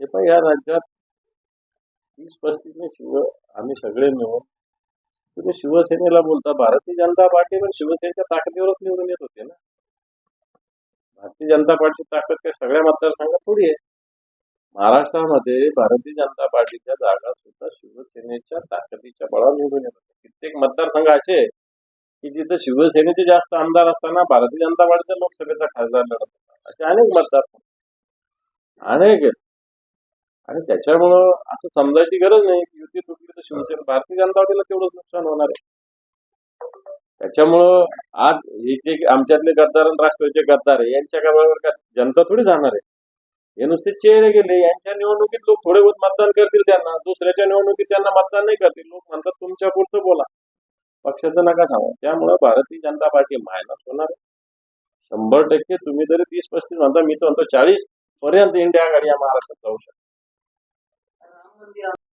हे पण या राज्यात तीस पस्तीस शिव आम्ही सगळे मिळून तुम्ही शिवसेनेला बोलता भारतीय जनता पार्टी पण शिवसेनेच्या ताकदीवरच निवडून येत होते ना. भारतीय जनता पार्टीची ताकद काय सगळ्या मतदारसंघात थोडी आहे. महाराष्ट्रामध्ये भारतीय जनता पार्टीच्या जागा सुद्धा शिवसेनेच्या ताकदीच्या बळावर निवडून येत होते. कित्येक मतदारसंघ असे की जिथे शिवसेनेचे जास्त आमदार असताना भारतीय जनता पार्टीचा लोकसभेचा खासदार लढत होता. असे अनेक मतदारसंघ. अनेक आहेत. आणि त्याच्यामुळं असं समजायची गरज नाही की युती तुटली तर शिवसेना भारतीय जनता पार्टीला तेवढंच नुकसान होणार आहे. त्याच्यामुळं आज हे जे आमच्यातले गद्दार आणि राष्ट्रवादीचे गद्दार आहे यांच्या बरोबर का जनता थोडी जाणार आहे? हे नुसते चेहरे गेले यांच्या निवडणुकीत लोक थोडे बहुत मतदान करतील त्यांना दुसऱ्याच्या निवडणुकीत त्यांना मतदान नाही करतील. लोक म्हणतात तुमच्या पुढचं बोला. पक्षाचं नका सांगा. त्यामुळं भारतीय जनता पार्टी मायनस होणार शंभर टक्के तुम्ही जरी तीस पस्तीस म्हणता मी तर म्हणतो चाळीस पर्यंत इंडिया आघाडी या महाराष्ट्रात जाऊ शकतो. Mobil.